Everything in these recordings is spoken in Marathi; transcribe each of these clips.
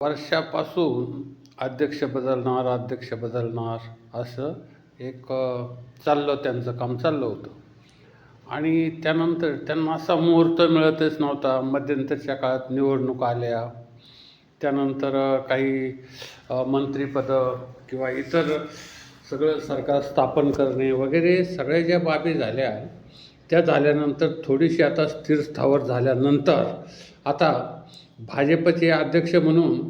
वर्षापासून अध्यक्ष बदलणार अध्यक्ष बदलणार असं एक चाललं त्यांचं काम चाललं होतं. आणि त्यानंतर त्यांना असा मुहूर्त मिळतच नव्हता. मध्यंतरच्या काळात निवडणूक आल्या. त्यानंतर काही अ, मंत्रिपदं किंवा इतर सगळं सरकार स्थापन करणे वगैरे सगळ्या ज्या बाबी झाल्या त्या झाल्यानंतर थोडीशी आता स्थिर स्थावर झाल्यानंतर आता भाजपचे अध्यक्ष म्हणून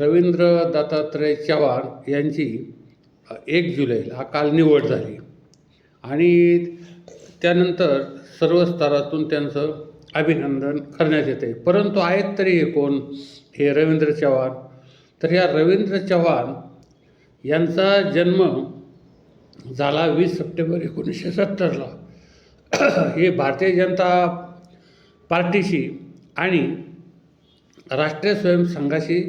रवींद्र दत्तात्रय चव्हाण यांची एक जुलैला काल निवड झाली. आणि त्यानंतर सर्व स्तरातून त्यांचं अभिनंदन करण्यात येते. परंतु आहेत तरी हे कोण? हे रवींद्र चव्हाण. तर या रवींद्र चव्हाण यांचा जन्म झाला वीस सप्टेंबर एकोणीसशे सत्तरला हे भारतीय जनता पार्टीशी आणि राष्ट्रीय स्वयंसंघाशी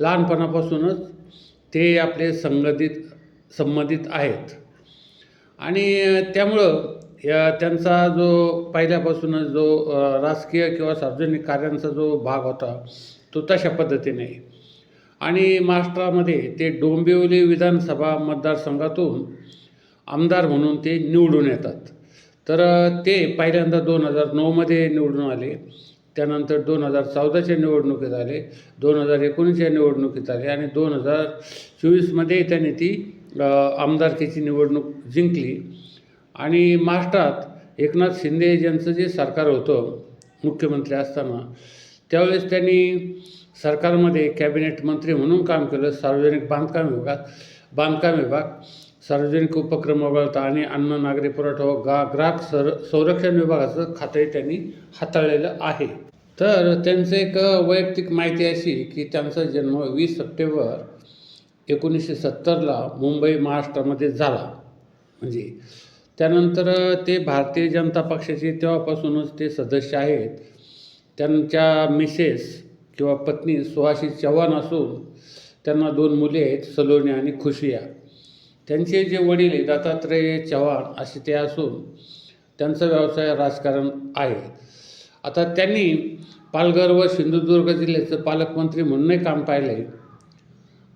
लहानपणापासूनच ते आपले संगतीत संबंधित आहेत. आणि त्यामुळं या त्यांचा जो पहिल्यापासूनच जो राजकीय किंवा सार्वजनिक कार्यांचा जो भाग होता तो तशा पद्धतीने. आणि महाराष्ट्रामध्ये ते डोंबिवली विधानसभा मतदारसंघातून आमदार म्हणून ते निवडून येतात. तर ते पहिल्यांदा दोन हजार नऊमध्ये निवडून आले. त्यानंतर दोन हजार चौदाच्या निवडणुकीत आले दोन हजार एकोणीसच्या निवडणुकीत आले आणि दोन हजार चोवीसमध्ये त्यांनी ती आमदारकीची निवडणूक जिंकली. आणि महाराष्ट्रात एकनाथ शिंदे यांचं जे सरकार होतं मुख्यमंत्री असताना त्यावेळेस त्यांनी सरकारमध्ये कॅबिनेट मंत्री म्हणून काम केलं सार्वजनिक बांधकाम विभाग बांधकाम विभाग. सार्वजनिक उपक्रम वगळता आणि अन्न नागरी पुरवठा व गा ग्राहक सर संरक्षण विभागाचं खातंही त्यांनी हाताळलेलं आहे. तर त्यांचं एक वैयक्तिक माहिती अशी की त्यांचा जन्म वीस सप्टेंबर एकोणीसशे सत्तरला मुंबई महाराष्ट्रामध्ये झाला. म्हणजे त्यानंतर ते भारतीय जनता पक्षाचे तेव्हापासूनच ते सदस्य आहेत. त्यांच्या मिसेस किंवा पत्नी सुहाशी चव्हाण असून त्यांना दोन मुले आहेत सलोनी आणि खुशिया. त्यांचे जे वडील आहे चव्हाण असे ते असून त्यांचा व्यवसाय राजकारण आहे. आता त्यांनी पालघर व सिंधुदुर्ग जिल्ह्याचं पालकमंत्री म्हणूनही काम पाहिलं आहे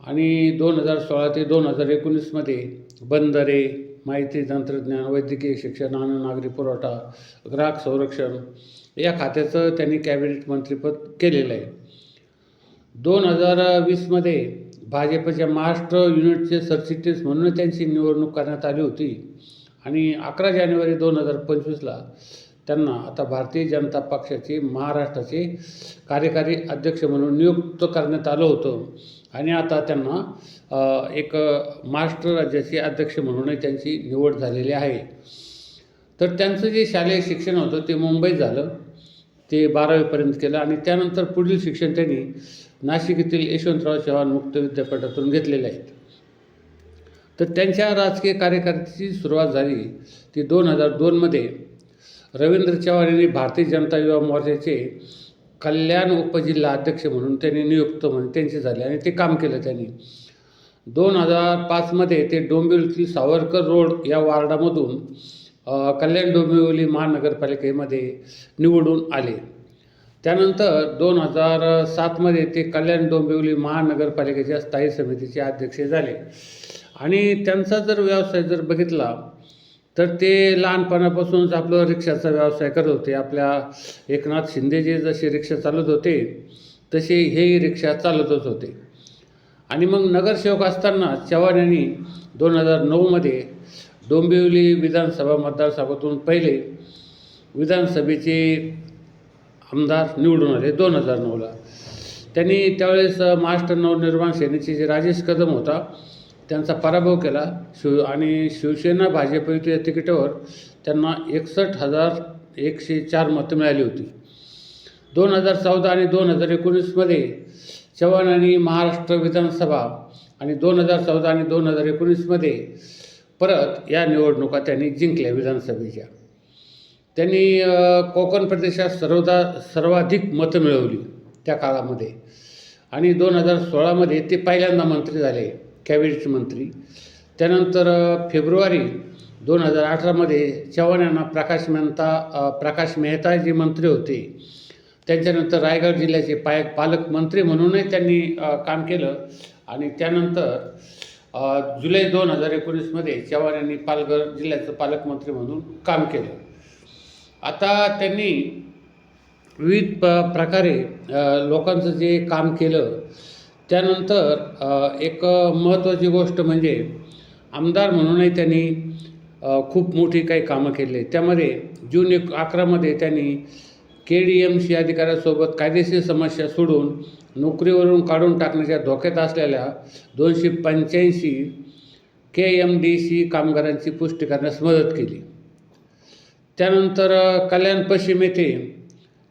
आणि दोन हजार सोळा ते दोन हजार एकोणीसमध्ये बंदरे माहिती तंत्रज्ञान वैद्यकीय शिक्षण अन्न नागरी पुरवठा ग्राहक संरक्षण या खात्याचं त्यांनी कॅबिनेट मंत्रीपद केलेलं आहे. दोन हजार वीसमध्ये भाजपच्या महाराष्ट्र युनिटचे सरचिटणीस म्हणून त्यांची निवडणूक करण्यात आली होती. आणि अकरा जानेवारी दोन हजार पंचवीसला त्यांना आता भारतीय जनता पक्षाचे महाराष्ट्राचे कार्यकारी अध्यक्ष म्हणून नियुक्त करण्यात आलं होतं. आणि आता त्यांना एक महाराष्ट्र राज्याचे अध्यक्ष म्हणूनही त्यांची निवड झालेली आहे. तर त्यांचं जे शालेय शिक्षण होतं ते मुंबईत झालं. ते बारावीपर्यंत केलं आणि त्यानंतर पुढील शिक्षण त्यांनी नाशिक येथील यशवंतराव चव्हाण मुक्त विद्यापीठातून घेतलेले आहेत. तर त्यांच्या राजकीय कार्यकारितेची सुरुवात झाली ती दोन हजार दोनमध्ये रवींद्र चव्हाण यांनी भारतीय जनता युवा मोर्चाचे कल्याण उपजिल्हा अध्यक्ष म्हणून त्यांनी नियुक्त म्हणून त्यांचे झाले आणि ते काम केलं त्यांनी. दोन हजार पाचमध्ये ते डोंबिवलीतील सावरकर रोड या वार्डामधून कल्याण डोंबिवली महानगरपालिकेमध्ये निवडून आले. त्यानंतर दोन हजार सातमध्ये ते कल्याण डोंबिवली महानगरपालिकेच्या स्थायी समितीचे अध्यक्ष झाले. आणि त्यांचा जर व्यवसाय जर बघितला तर ते लहानपणापासूनच आपलं रिक्षाचा व्यवसाय करत होते. आपल्या एकनाथ शिंदे जे जसे रिक्षा चालत होते तसे हेही रिक्षा चालतच होते. आणि मग नगरसेवक असताना चव्हाण यांनी दोन हजार नऊमध्ये डोंबिवली विधानसभा मतदारसंघातून पहिले विधानसभेचे आमदार निवडून आले दोन हजार नऊला. त्यांनी त्यावेळेस महाराष्ट्र नवनिर्माण सेनेचे जे राजेश कदम होता त्यांचा पराभव केला. शिव आणि शिवसेना भाजप युती या तिकिटावर त्यांना एकसष्ट हजार एकशे चार मतं मिळाली होती. दोन हजार चौदा आणि दोन हजार एकोणीसमध्ये चव्हाण आणि महाराष्ट्र विधानसभा आणि दोन हजार चौदा आणि दोन हजार एकोणीसमध्ये परत या निवडणुका त्यांनी जिंकल्या विधानसभेच्या. त्यांनी कोकण प्रदेशात सर्वदा सर्वाधिक मतं मिळवली त्या काळामध्ये. आणि दोन हजार सोळामध्ये ते पहिल्यांदा मंत्री झाले कॅबिनेट मंत्री. त्यानंतर फेब्रुवारी दोन हजार अठरामध्ये चव्हाण यांना प्रकाश मेहता प्रकाश मेहता जे मंत्री होते त्यांच्यानंतर रायगड जिल्ह्याचे पाय पालकमंत्री म्हणूनही त्यांनी काम केलं. आणि त्यानंतर जुलै दोन हजार एकोणीसमध्ये चव्हाण यांनी पालघर जिल्ह्याचं पालकमंत्री म्हणून काम केलं. आता त्यांनी विविध प प्रकारे लोकांचं जे काम केलं त्यानंतर एक महत्त्वाची गोष्ट म्हणजे आमदार म्हणूनही त्यांनी खूप मोठी काही कामं केली. त्यामध्ये जून एक अकरामध्ये त्यांनी के डी एम सी अधिकाऱ्यासोबत कायदेशीर समस्या सोडून नोकरीवरून काढून टाकण्याच्या धोक्यात असलेल्या दोनशे पंच्याऐंशी के एम डी सी कामगारांची पुष्टी करण्यास मदत केली. त्यानंतर कल्याण पश्चिम येथे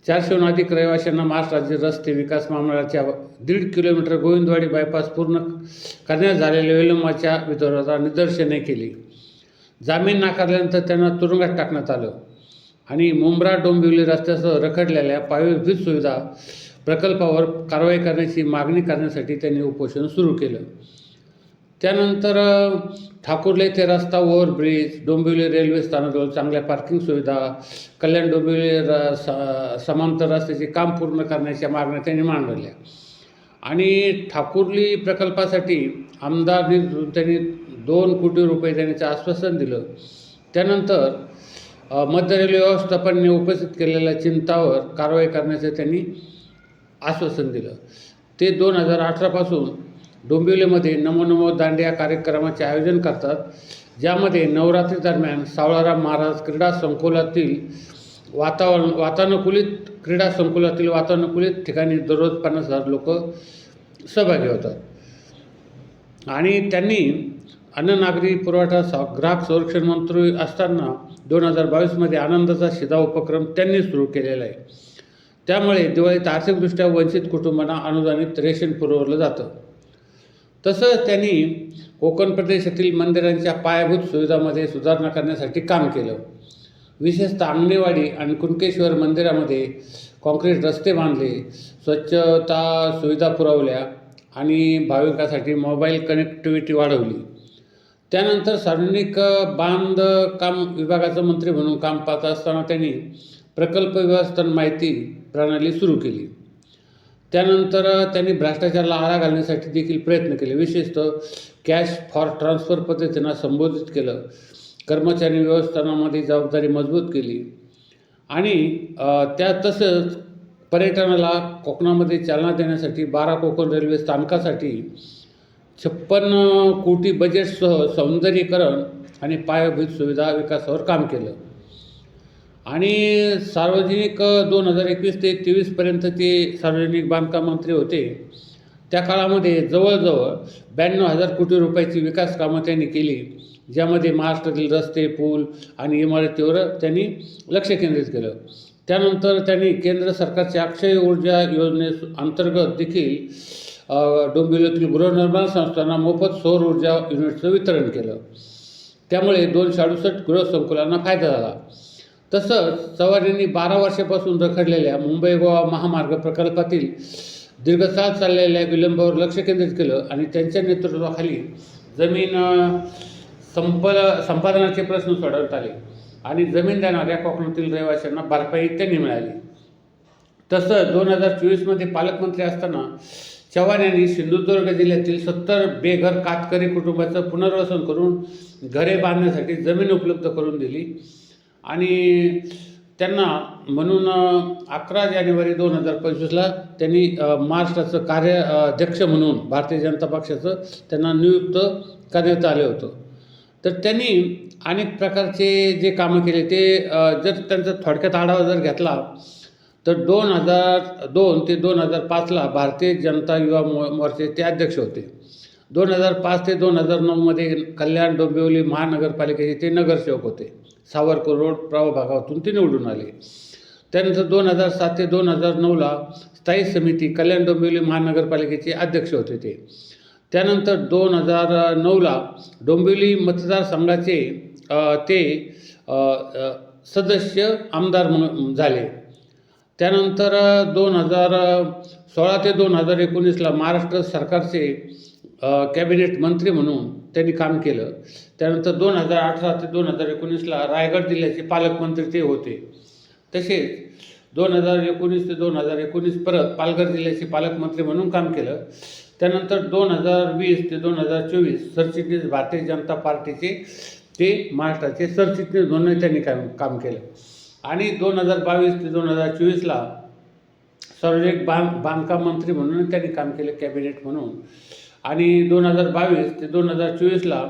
चारशेहून अधिक रहिवाशांना महाराष्ट्र राज्य रस्ते विकास महामंडळाच्या दीड किलोमीटर गोविंदवाडी बायपास पूर्ण करण्यात झालेल्या विलंबाच्या विरोधात निदर्शने केली. जामीन नाकारल्यानंतर त्यांना तुरुंगात टाकण्यात आलं. आणि मुंब्रा डोंबिवली रस्त्यासह रखडलेल्या पायाभूत सुविधा प्रकल्पावर कारवाई करण्याची मागणी करण्यासाठी त्यांनी उपोषण सुरू केलं. त्यानंतर ठाकूरले ते रस्ता ओव्हरब्रिज डोंबिवली रेल्वे स्थानकावर चांगल्या पार्किंग सुविधा कल्याण डोंबिवली र स समांतर रस्त्याचे काम पूर्ण करण्याच्या मागण्या त्यांनी मांडल्या. आणि ठाकूरली प्रकल्पासाठी आमदार त्यांनी दोन कोटी रुपये देण्याचं आश्वासन दिलं. त्यानंतर मध्य रेल्वे व्यवस्थापनाने उपस्थित केलेल्या चिंतावर कारवाई करण्याचं त्यांनी आश्वासन दिलं. ते दोन हजार अठरापासून डोंबिवलीमध्ये नमो नमो दांडिया कार्यक्रमाचे आयोजन करतात ज्यामध्ये नवरात्री दरम्यान सावळाराम महाराज क्रीडा संकुलातील वातावरण वातानुकूलित क्रीडा संकुलातील वातानुकूलित ठिकाणी दररोज पन्नास हजार लोक सहभागी होतात. आणि त्यांनी अन्न नागरी पुरवठा सा ग्राहक संरक्षण मंत्री असताना दोन हजार बावीसमध्ये आनंदाचा शिधा उपक्रम त्यांनी सुरू केलेला आहे. त्यामुळे दिवाळीत आर्थिकदृष्ट्या वंचित कुटुंबांना अनुदानित रेशन पुरवलं जातं. तसंच त्यांनी कोकण प्रदेशातील मंदिरांच्या पायाभूत सुविधामध्ये सुधारणा करण्यासाठी काम केलं. विशेषतः आंगणेवाडी आणि कुणकेश्वर मंदिरामध्ये कॉन्क्रीट रस्ते बांधले स्वच्छता सुविधा पुरवल्या आणि भाविकांसाठी मोबाईल कनेक्टिव्हिटी वाढवली. त्यानंतर सार्वजनिक बांधकाम विभागाचं मंत्री म्हणून काम पाहत असताना त्यांनी प्रकल्प व्यवस्थापन माहिती प्रणाली सुरू केली. त्यानंतर त्यांनी भ्रष्टाचाराला आळा घालण्यासाठी देखील प्रयत्न केले. विशेषतः कॅश फॉर ट्रान्सफर पद्धतींना संबोधित केलं. कर्मचारी व्यवस्थापनामध्ये जबाबदारी मजबूत केली. आणि त्या तसंच पर्यटनाला कोकणामध्ये चालना देण्यासाठी बारा कोकण रेल्वे स्थानकासाठी छप्पन्न कोटी बजेटसह सौंदर्यीकरण आणि पायाभूत सुविधा विकासावर काम केलं. आणि सार्वजनिक दोन हजार एकवीस ते तेवीसपर्यंत ते सार्वजनिक बांधकाम मंत्री होते. त्या काळामध्ये जवळजवळ ब्याण्णव हजार कोटी रुपयाची विकास कामं त्यांनी केली ज्यामध्ये महाराष्ट्रातील रस्ते पूल आणि इमारतीवर त्यांनी लक्ष केंद्रित केलं. त्यानंतर त्यांनी केंद्र सरकारच्या अक्षय ऊर्जा योजने अंतर्गत देखील डोंबिवलीतील गृहनिर्माण संस्थांना मोफत सौर ऊर्जा युनिटचं वितरण केलं. त्यामुळे दोनशे अडुसष्ट गृहसंकुलांना फायदा झाला. तसंच चव्हाण यांनी बारा वर्षापासून रखडलेल्या मुंबई गोवा महामार्ग प्रकल्पातील दीर्घकाळ चाललेल्या विलंबावर लक्ष केंद्रित केलं आणि त्यांच्या नेतृत्वाखाली जमीन संपल संपादनाचे प्रश्न सोडवण्यात आले आणि जमीन देणाऱ्या कोकणातील रहिवाशांना भरपाई त्यांनी मिळाली. तसंच दोन हजार चोवीसमध्ये पालकमंत्री असताना चव्हाण यांनी सिंधुदुर्ग जिल्ह्यातील सत्तर बेघर कातकरी कुटुंबाचं पुनर्वसन करून घरे बांधण्यासाठी जमीन उपलब्ध करून दिली. आणि त्यांना म्हणून अकरा जानेवारी दोन हजार पंचवीसला त्यांनी महाराष्ट्राचं कार्य अध्यक्ष म्हणून भारतीय जनता पक्षाचं त्यांना नियुक्त करण्यात आलं होतं. तर त्यांनी अनेक प्रकारचे जे कामं केले ते जर त्यांचा थोडक्यात आढावा जर घेतला तर दोन हजार दोन ते दोन हजार पाचला भारतीय जनता युवा मो मोर्चे ते अध्यक्ष होते. दोन हजार पाच ते दोन हजार नऊमध्ये कल्याण डोंबिवली महानगरपालिकेचे ते नगरसेवक होते. सावरकर रोड प्रवा भागातून ते निवडून आले. त्यानंतर दोन हजार सात ते दोन हजार नऊला स्थायी समिती कल्याण डोंबिवली महानगरपालिकेचे अध्यक्ष होते ते. त्यानंतर दोन हजार नऊला डोंबिवली मतदारसंघाचे ते सदस्य आमदार म्हणून झाले. त्यानंतर दोन हजार सोळा ते दोन हजार एकोणीसला महाराष्ट्र सरकारचे कॅबिनेट मंत्री म्हणून त्यांनी काम केलं. त्यानंतर दोन हजार अठरा ते दोन हजार एकोणीसला रायगड जिल्ह्याचे पालकमंत्री ते होते. तसेच दोन हजार एकोणीस ते दोन हजार एकोणीस परत पालघर जिल्ह्याचे पालकमंत्री म्हणून काम केलं. त्यानंतर दोन हजार वीस ते दोन हजार चोवीस सरचिटणीस भारतीय जनता पार्टीचे ते महाराष्ट्राचे सरचिटणीस म्हणून त्यांनी काम काम केलं. आणि दोन हजार बावीस ते दोन हजार चोवीसला सार्वजनिक बांध बांधकाम मंत्री म्हणून त्यांनी काम केलं कॅबिनेट म्हणून. आणि दोन हजार बावीस ते दोन हजार चोवीसला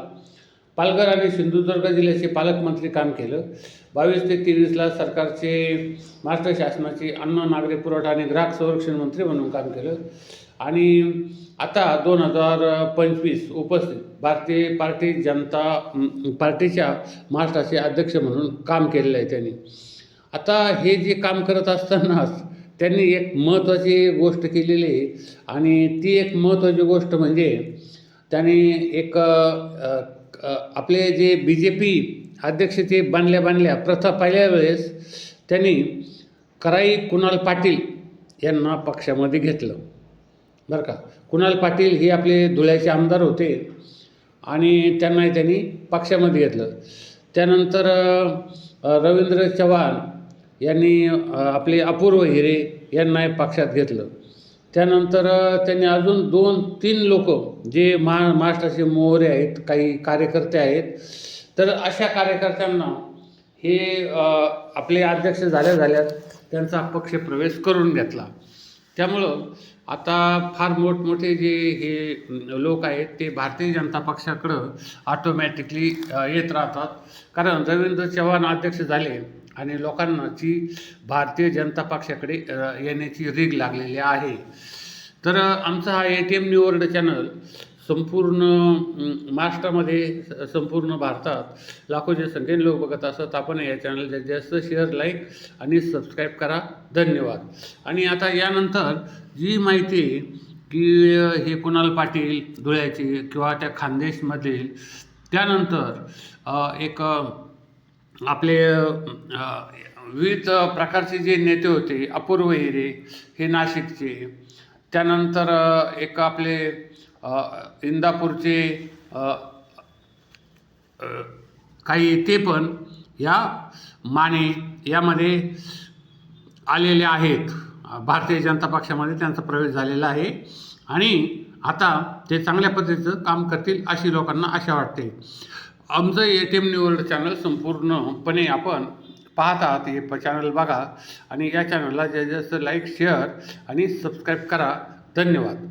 पालघर आणि सिंधुदुर्ग जिल्ह्याचे पालकमंत्री काम केलं. बावीस ते तेवीसला सरकारचे महाराष्ट्र शासनाचे अन्न नागरी पुरवठा आणि ग्राहक संरक्षण मंत्री म्हणून काम केलं. आणि आता दोन हजार पंचवीस उपस्थित भारतीय पार्टी जनता पार्टीच्या महाराष्ट्राचे अध्यक्ष म्हणून काम केलेलं आहे त्यांनी. आता हे जे काम करत असतानाच त्यांनी एक महत्त्वाची गोष्ट केलेली आहे. आणि ती एक महत्त्वाची गोष्ट म्हणजे त्यांनी एक आपले जे बी जे पी अध्यक्ष ते बांधल्या बांधल्या प्रथा पहिल्या वेळेस त्यांनी कराई कुणाल पाटील यांना पक्षामध्ये घेतलं. बरं का? कुणाल पाटील हे आपले धुळ्याचे आमदार होते आणि त्यांनाही त्यांनी पक्षामध्ये घेतलं. त्यानंतर रवींद्र चव्हाण यांनी आपले अपूर्व हिरे यांना पक्षात घेतलं. त्यानंतर त्यांनी अजून दोन तीन लोक जे महा महाराष्ट्राचे मोहरे आहेत काही कार्यकर्ते आहेत तर अशा कार्यकर्त्यांना हे आपले अध्यक्ष झाल्या झाल्यात त्यांचा पक्ष प्रवेश करून घेतला. त्यामुळं आता फार मोठमोठे जे हे लोक आहेत ते भारतीय जनता पक्षाकडं ऑटोमॅटिकली येत राहतात. कारण रवींद्र चव्हाण अध्यक्ष झाले आणि लोकांनाची भारतीय जनता पक्षाकडे येण्याची रीग लागलेली आहे. तर आमचा हा A T M new world channel संपूर्ण महाराष्ट्रामध्ये संपूर्ण भारतात लाखोच्या संख्येने लोक बघत असतात. आपण या चॅनल जास्त शेअर लाईक आणि सबस्क्राईब करा. धन्यवाद. आणि आता यानंतर जी माहिती की हे कुणाल पाटील धुळ्याचे किंवा त्या खानदेशमधील त्यानंतर एक आपले विविध प्रकारचे जे नेते होते अपूर्व हिरे हे नाशिकचे. त्यानंतर एक आपले इंदापूरचे काही ते पण या माने यामध्ये आलेले आहेत. भारतीय जनता पक्षामध्ये त्यांचा प्रवेश झालेला आहे. आणि आता ते चांगल्या पद्धतीचं काम करतील अशी लोकांना आशा वाटते. आमचं A T M new world channel संपूर्णपणे आपण पाहत आहात. हे प चॅनल बघा आणि या चॅनलला जास्तीत जास्त लाईक शेअर आणि सबस्क्राईब करा. धन्यवाद.